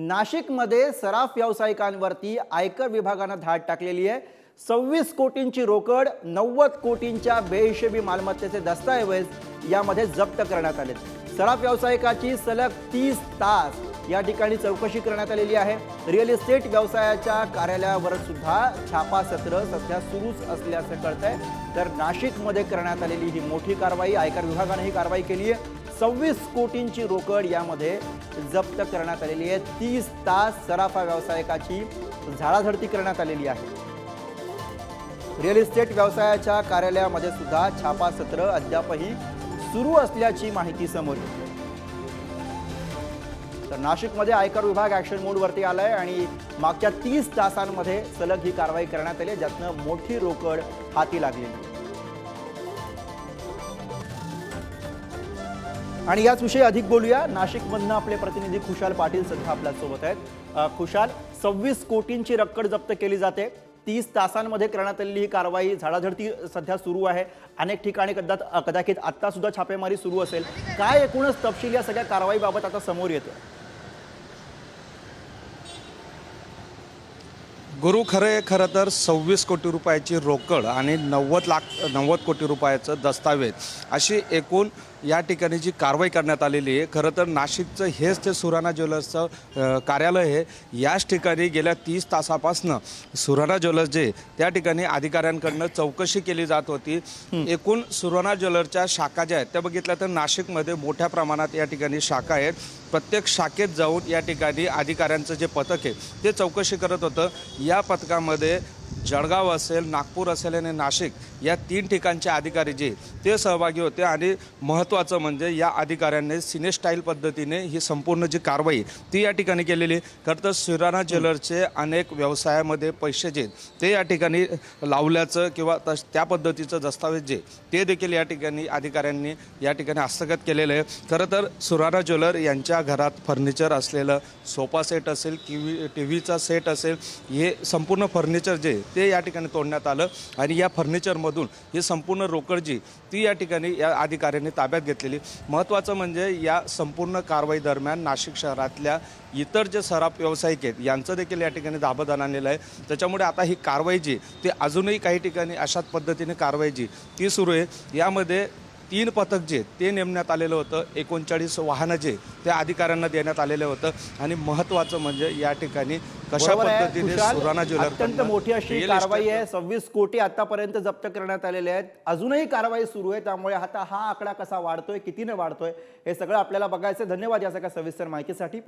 नाशिकमध्ये सराफ व्यावसायिकांवरती आयकर विभागानं धाड टाकलेली आहे. सव्वीस कोटींची रोकड नव्वद कोटींच्या बेहिशेबी मालमत्तेचे दस्तऐवज यामध्ये जप्त करण्यात आले सराफ व्यावसायिकाची सलग तीस तास या ठिकाणी चौकशी करण्यात आलेली आहे. रिअल इस्टेट व्यवसायाच्या कार्यालयावर सुद्धा छापासत्र सध्या सुरूच असल्याचं कळतंय. तर नाशिकमध्ये करण्यात आलेली ही मोठी कारवाई आयकर विभागाने ही कारवाई केली आहे. सव्वीस कोटींची रोकड यामध्ये जप्त करण्यात आलेली आहे. तीस तास सराफा व्यावसायिकाची झाडाझडती करण्यात आलेली आहे. रिअल इस्टेट व्यवसायाच्या कार्यालयामध्ये सुद्धा छापा सत्र अद्यापही सुरू असल्याची माहिती समोर तर नाशिकमध्ये आयकर विभाग ॲक्शन मोडवरती आलाय आणि मागच्या तीस तासांमध्ये सलग ही कारवाई करण्यात आली आहे, ज्यातनं मोठी रोकड हाती लागलेली आणि याच विषयी अधिक बोलूया. नाशिकमधनं आपले प्रतिनिधी खुशाल पाटील सध्या आपल्यासोबत आहेत. खुशाल सव्वीस कोटींची रक्कड जप्त केली जाते. तीस तासांमध्ये करण्यात आलेली ही कारवाई झाडाझडती सध्या सुरू आहे. अनेक ठिकाणी कदाचित कदाचित आत्ता सुद्धा छापेमारी सुरू असेल. काय एकूणच तपशील या सगळ्या कारवाईबाबत आता समोर येतो गुरु खरे खरं तर सव्वीस कोटी रुपयाची रोकड आणि नव्वद लाख नव्वद कोटी रुपयाचं दस्तावेज अशी एकूण या ठिकाणी जी कारवाई करण्यात आलेली आहे खरं तर नाशिकचं हेच ते सुराणा ज्वेलर्सचं कार्यालय आहे. याच ठिकाणी गेल्या तीस तासापासनं सुराणा ज्वेलर्स जे त्या ठिकाणी अधिकाऱ्यांकडनं चौकशी केली जात होती. एकूण सुराणा ज्वेलर्सच्या शाखा ज्या आहेत त्या बघितल्या तर नाशिकमध्ये मोठ्या प्रमाणात या ठिकाणी शाखा आहेत. प्रत्येक शाखेत जाऊन या ठिकाणी अधिकाऱ्यांचं जे पथक आहे ते चौकशी करत होतं. या पथकामध्ये जळगाव असेल नागपूर असेल आणि नाशिक या तीन ठिकाणचे अधिकारी जे ते सहभागी होते आणि महत्त्वाचं म्हणजे या अधिकाऱ्यांनी सिनेस्टाईल पद्धतीने ही संपूर्ण जी कारवाई ती या ठिकाणी केलेली खरं तर सुराणा ज्वेलर्सचे अनेक व्यवसायामध्ये पैसे जे ते या ठिकाणी लावल्याचं किंवा तस त्या पद्धतीचं दस्तावेज जे ते देखील या ठिकाणी अधिकाऱ्यांनी या ठिकाणी हस्तगत केलेलं आहे. खरं तर सुराणा ज्वेलर यांच्या घरात फर्निचर असलेलं सोफा सेट असेल किवी टी व्हीचा सेट असेल हे संपूर्ण फर्निचर जे ते या ठिकाणी तोडण्यात आलं आणि या फर्निचरमधून ही संपूर्ण रोकड जी ती या ठिकाणी या अधिकाऱ्यांनी ताब्यात घेतलेली. महत्त्वाचं म्हणजे या संपूर्ण कारवाई दरम्यान नाशिक शहरातल्या इतर जे सराफ व्यावसायिक आहेत यांचं देखील या ठिकाणी दाबदान आणलेलं आहे. त्याच्यामुळे आता ही कारवाई जी ती अजूनही काही ठिकाणी अशाच पद्धतीने कारवाई जी ती सुरू आहे. यामध्ये तीन पथक जे ते नेमण्यात आलेलं होतं एकोणचाळीस वाहनं जे त्या अधिकाऱ्यांना देण्यात आलेलं होतं. आणि महत्त्वाचं म्हणजे या ठिकाणी कशा पद्धतीने. सुराणा ज्वेलर अत्यंत मोठी अशी कारवाई आहे. सव्वीस कोटी आतापर्यंत जप्त करण्यात आलेले आहेत. अजूनही कारवाई सुरू आहे. त्यामुळे आता हा आकडा कसा वाढतोय कितीने वाढतोय हे सगळं आपल्याला बघायचं धन्यवाद या सगळ्या सविस्तर माहितीसाठी.